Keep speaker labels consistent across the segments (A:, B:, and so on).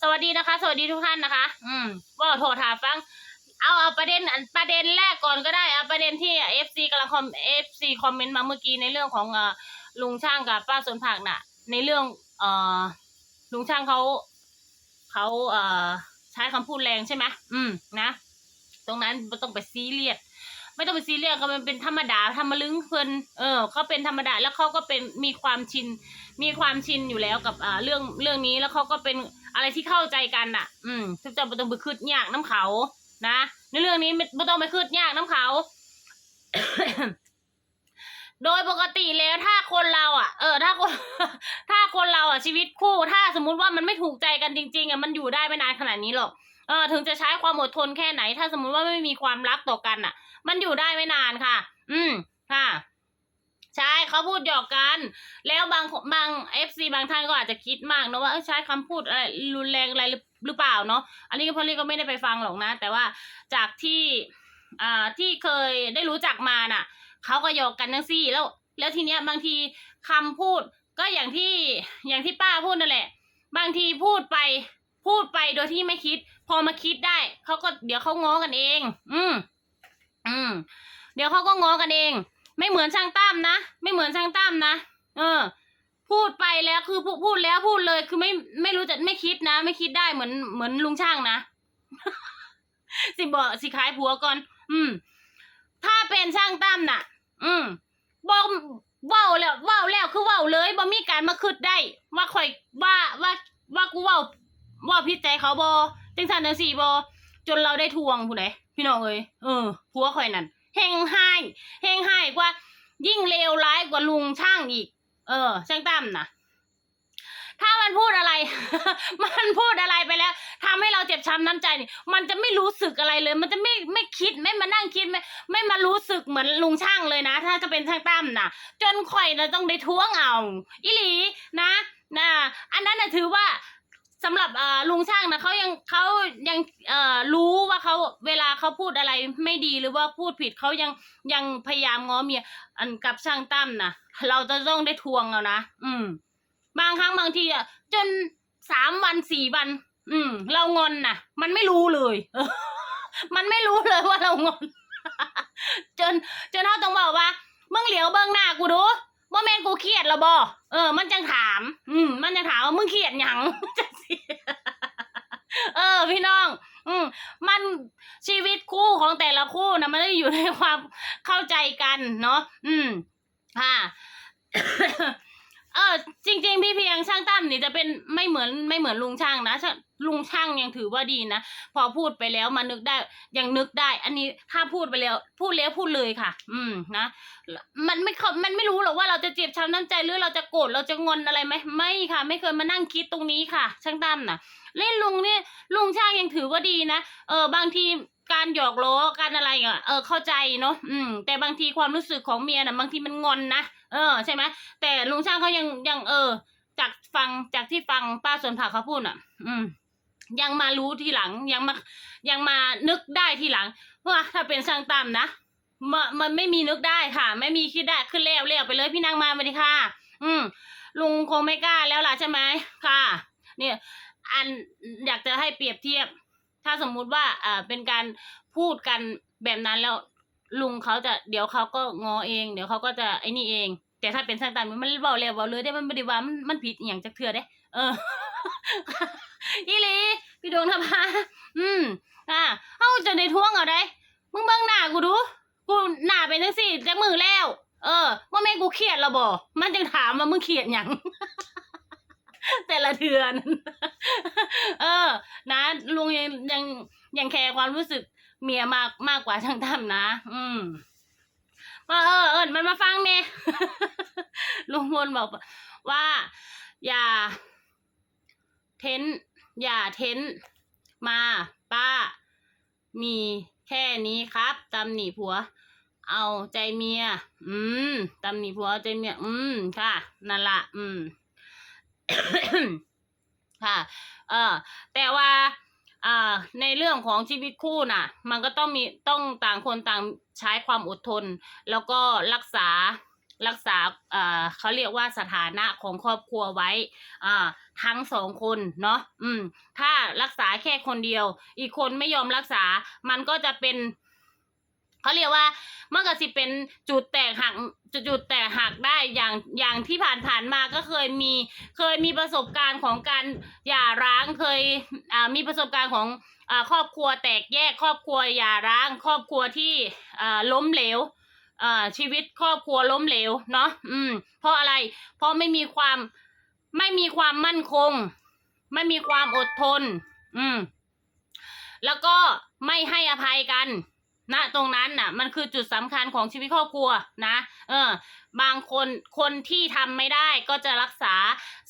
A: สวัสดีนะคะ สวัสดีทุกท่านนะคะ อืมว่าโทรถามฟัง เอาเอาประเด็นอันประเด็นแรกก่อนก็ได้เอาประเด็นที่เอฟซีกำลังคอมเอฟซีคอมเมนต์มาเมื่อกี้ในเรื่องของเอ่อลุงช่างกับป้าสวนผักน่ะ ในเรื่องเอ่อลุงช่างเขาเขาเอ่อใช้คำพูดแรงใช่ไหมอืมนะ ตรงนั้นไม่ต้องไปซีเรียส ไม่ต้องไปซีเรียสก็มันเป็นธรรมดาธรรมลึงเพิ่นเออเขาเป็นธรรมดาแล้วเขาก็เป็นมีความชิน มีความชินอยู่แล้วกับอ่าเรื่องเรื่องนี้แล้วเขาก็เป็นอะไรที่เข้าใจกันน่ะ อืมทุกเจ้าไม่ต้องไปคืดยากน้ำเขานะในเรื่องนี้ไม่ไม่ต้องไปคืดยากน้ำเขา โดยปกติแล้วถ้าคนเราอะ เออ ถ้าคน ถ้าคนเราอะชีวิตคู่ ถ้าสมมุติว่ามันไม่ถูกใจกันจริงๆอะมันอยู่ได้ไม่นานขนาดนี้หรอก เออถึงจะใช้ความอดทนแค่ไหน ถ้าสมมุติว่าไม่มีความรักต่อกันอะ มันอยู่ได้ไม่นานค่ะ อืมค่ะใช่เขาพูดหยอกกัน แล้วบางบางเอฟซีบางท่านก็อาจจะคิดมากนะว่าใช้คำพูดอะไรรุนแรงอะไรหรือเปล่าเนาะอันนี้ก็พอลี่ก็ไม่ได้ไปฟังหรอกนะ แต่ว่าจากที่อ่าที่เคยได้รู้จักมาน่ะเขาก็หยอกกันทั้งซี่แล้ว แล้วทีเนี้ยบางทีคำพูดก็อย่างที่อย่างที่ป้าพูดนั่นแหละ บางทีพูดไป พูดไปโดยที่ไม่คิด พอมาคิดได้เขาก็เดี๋ยวเขาง้อกันเอง อืมอืมเดี๋ยวเขาก็ง้อกันเอง ไม่เหมือนช่างตั้มนะไม่เหมือนช่างตั้มนะเออ พูดไปแล้วคือพูดพูดแล้วพูดเลยคือไม่ไม่รู้จะไม่คิดนะ ไม่คิดได้เหมือนเหมือนลุงช่างนะสิบอกสิขายผัวก่อน อืม ถ้าเป็นช่างตั้มน่ะ อืมบอกว้าแล้วว้าแล้วคือว้าเลยบ่มีการมาคิดได้ ว่าข่อยว่าว่าว่ากูว้า ว่าพิดใจเขาบ่จังสันจังสี่บ่จนเราได้ทวงผู้ใดพี่น้องเอ้ยเออผัวข่อยนั่นเฮงไห้เฮงไห้กว่า ยิ่งเลวร้ายกว่าลุงช่างอีก เออช่างตั้มนะถ้ามันพูดอะไร มันพูดอะไรไปแล้วทำให้เราเจ็บช้ำน้ำใจนี่มันจะไม่รู้สึกอะไรเลย มันจะไม่ไม่คิดไม่มานั่งคิดไม่ไม่มารู้สึกเหมือนลุงช่างเลยนะ ถ้าจะเป็นช่างตั้มนะจนข่อยนะต้องได้ท้วงเอาอิหลีนะนะอันนั้นนะถือว่า สำหรับลุงช่างนะเขายังเขายังรู้ว่าเขาเวลาเขาพูดอะไรไม่ดีหรือว่าพูดผิดเขายังยังพยายามง้อเมียอันกับช่างตั้มนะเราจะต้องได้ทวงเอานะอืม บางครั้งบางทีอะจนสามวันสี่วัน อืม เรางอนน่ะมันไม่รู้เลยมันไม่รู้เลยว่าเรางอนจนจนเขาต้องบอกว่ามึงเหลียวเบิ้งหน้ากูดู ว่าแม่นกูเครียดและบอเออ มันจังถาม อืม มันจังถามว่ามึงเครียดหยังจังสิเออ พี่น้อง อืม มันชีวิตคู่ของแต่ละคู่นะมันต้องอยู่ในความเข้าใจกันเนาะ อืม ค่ะ เออจริง ๆ พี่เพียงช่างตั้มนี่จะเป็นไม่เหมือนไม่เหมือนลุงช่างนะช่างลุงช่างยังถือว่าดีนะพอพูดไปแล้วมานึกได้ยังนึกได้ อันนี้ถ้าพูดไปแล้ว พูดแล้วพูดเลยค่ะ อืมนะมันไม่เขามันไม่รู้หรอกว่าเราจะเจ็บช้ำน้ำใจหรือเราจะโกรธเราจะงอนอะไรไหมไม่ค่ะ ไม่เคยมานั่งคิดตรงนี้ค่ะ ช่างตั้มนะเล่นลุงนี่ลุงช่างยังถือว่าดีนะเออบางที การหยอกล้อการอะไรอะเออเข้าใจเนาะอืม แต่บางทีความรู้สึกของเมียน่ะบางทีมันงอนนะเออใช่ไหมแต่ลุงช่างเขายังยังเออ จากฟังจากที่ฟังป้าสวนผักเขาพูดอะ อืม ยังมารู้ทีหลังยังมายังมานึกได้ทีหลังว่าถ้าเป็นช่างตามนะมันมันไม่มีนึกได้ค่ะ ไม่มีคิดได้ขึ้นแล้วเรียกไปเลยพี่นางมาสวัสดีค่ะ อืม ลุงคงไม่กล้าแล้วล่ะใช่ไหมค่ะ เนี่ย อันอยากจะให้เปรียบเทียบ ถ้าสมมุติว่าอ่าเป็นการพูดกันแบบนั้นแล้วลุงเขาจะเดี๋ยวเขาก็งอเอง เดี๋ยวเขาก็จะไอ้นี่เอง แต่ถ้าเป็นช่างตามมันเบาแล้วเบาเลยได้มันไม่ได้ว่ามันมันผิดอหย่างจักเทือเด้ เอออีหลีพี่ดวงทภาอืมอ่าเฮาจะได้ทวงเอาได้มึงเบิ่งหน้ากูดู กูหน้าเป็นจังซี่จักมือแล้ว เออว่าแม่กูเครียดแล้วบ่มันจึงถามว่ามึงเครียดหยัง แต่ละเดือน เออ นะลุงยังยังยังแคร์ความรู้สึกเมียมากมากกว่าช่างทำนะ อืมว่าเออเออมันมาฟังเมลุงพลบอกว่า อย่า เท้น อย่าเท้น มา ป้า มีแค่นี้ครับตำหนิผัว เอาใจเมีย อืมตำหนิผัวเอาใจเมีย อืม ค่ะ นั่นละ อืม ค่ะเออแต่ว่าอ่าในเรื่องของชีวิตคู่น่ะ มันก็ต้องมีต้องต่างคนต่างใช้ความอดทน แล้วก็รักษารักษาเออเขาเรียกว่าสถานะของครอบครัวไว้อ่าทั้งสองคนเนาะอืม ถ้ารักษาแค่คนเดียว อีกคนไม่ยอมรักษา มันก็จะเป็นเขาเรียกว่า มันก็สิเป็นจุดแตกหัก จุดแตกหักได้อย่างอย่างที่ผ่านผ่านๆมาก็เคยมีเคยมีประสบการณ์ของการหย่าร้างเคยอ่ามีประสบการณ์ของอ่าครอบครัวแตกแยกครอบครัวหย่าร้าง ครอบครัวที่อ่าล้มเหลวอ่าชีวิตครอบครัวล้มเหลวเนาะอืม เพราะอะไร เพราะไม่มีความไม่มีความมั่นคง ไม่มีความอดทน อืม แล้วก็ไม่ให้อภัยกัน ณตรงนั้นน่ะ มันคือจุดสำคัญของชีวิตครอบครัวนะ เออ บางคนคนที่ทำไม่ได้ก็จะรักษา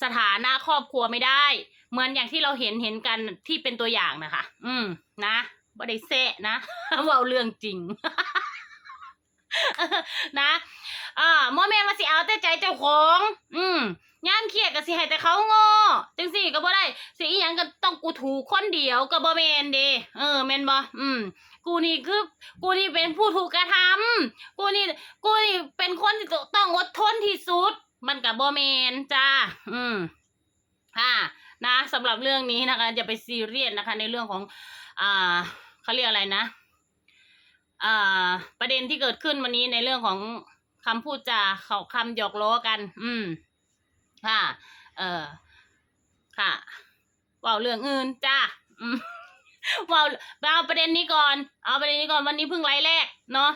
A: สถานะครอบครัวไม่ได้ เหมือนอย่างที่เราเห็นเห็นกันที่เป็นตัวอย่างนะคะ อืม นะบ่ได้เซะนะเว่าเรื่องจริงนะอ่าโมเมนต์มาสิเอาแต่ใจเจ้าของ อืม ย่ามเครียดก็สิให้แต่เขาโง่จังสี่ก็บ่ได้สิอีหยังก็ต้องกูถูกคนเดียวก็บ่แม่นเด้เออแม่นบ่อืมกูนี่คือกูนี่เป็นผู้ถูกกระทำกูนี่กูนี่เป็นคนที่ต้องอดทนที่สุด มันกับบ่แม่นจ้าอืมค่ะนะสำหรับเรื่องนี้นะคะอย่าไปซีเรียสนะคะ ในเรื่องของ อ่าเขาเรียกอะไรนะอ่าประเด็นที่เกิดขึ้นวันนี้ในเรื่องของคำพูดจาเขาคำหยอกล้อกัน อืม ค่ะ เออค่ะว่าเรื่องอื่นจ้าว่าเอาประเด็นนี้ก่อน เอาประเด็นนี้ก่อนวันนี้เพิ่งไลฟ์แรกเนาะ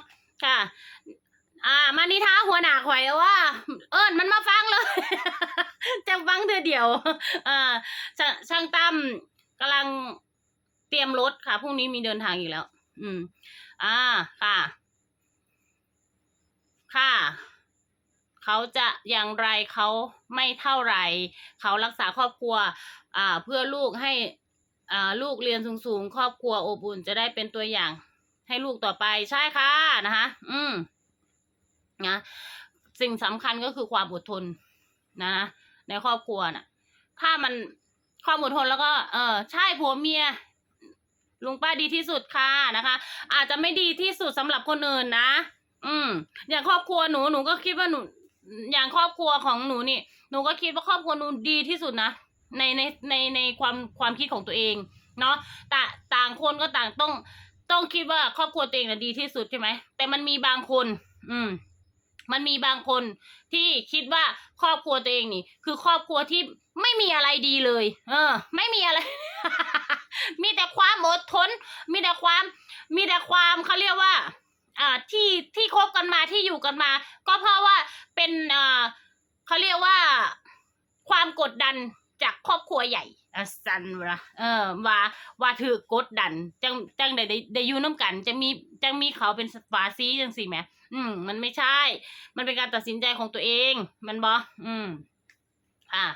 A: ค่ะ อ่ามานิท้าหัวหน้าข่อยว่า เอิญมันมาฟังเลยจะฟังเธอเดียวอ่าช่างช่างตั้มกำลังเตรียมรถค่ะพรุ่งนี้มีเดินทางอีกแล้ว อืม อ่าค่ะ ค่ะ เขาจะอย่างไรเขาไม่เท่าไหร่ เขารักษาครอบครัวอ่าเพื่อลูกให้อ่าลูกเรียนสูงๆ ครอบครัวอบอุ่นจะได้เป็นตัวอย่าง ให้ลูกต่อไปใช่ค่ะนะคะ อืมนะสิ่งสำคัญก็คือความอดทนนะในครอบครัวน่ะ ถ้ามันความอดทนแล้วก็ เออใช่ผัวเมียลุงป้าดีที่สุดค่ะนะคะ อาจจะไม่ดีที่สุดสำหรับคนอื่นนะ อืม อย่างครอบครัวหนูหนูก็คิดว่าหนู อย่างครอบครัวของหนูนี่ หนูก็คิดว่าครอบครัวหนูดีที่สุดนะ ในในในในความความคิดของตัวเอง เนาะแต่ต่างคนก็ต่างต้องต้องคิดว่าครอบครัวตัวเองน่ะดีที่สุดใช่ไหม แต่มันมีบางคน อืม มันมีบางคนที่คิดว่าครอบครัวตัวเองนี่ คือครอบครัวที่ไม่มีอะไรดีเลย เออ ไม่มีอะไร มีแต่ความอดทน มีแต่ความ มีแต่ความเขาเรียกว่า อ่าที่ที่คบกันมาที่อยู่กันมา ก็เพราะว่าเป็นอ่าเขาเรียกว่าความกดดันจากครอบครัวใหญ่อสันวะเออว่าว่าถือกดดัน จังจังได้ได้อยู่น้ำกัน จะมีจังมีเขาเป็นฝาซีจังสิแหมอืม มันไม่ใช่ มันเป็นการตัดสินใจของตัวเอง มันบออืม อ่า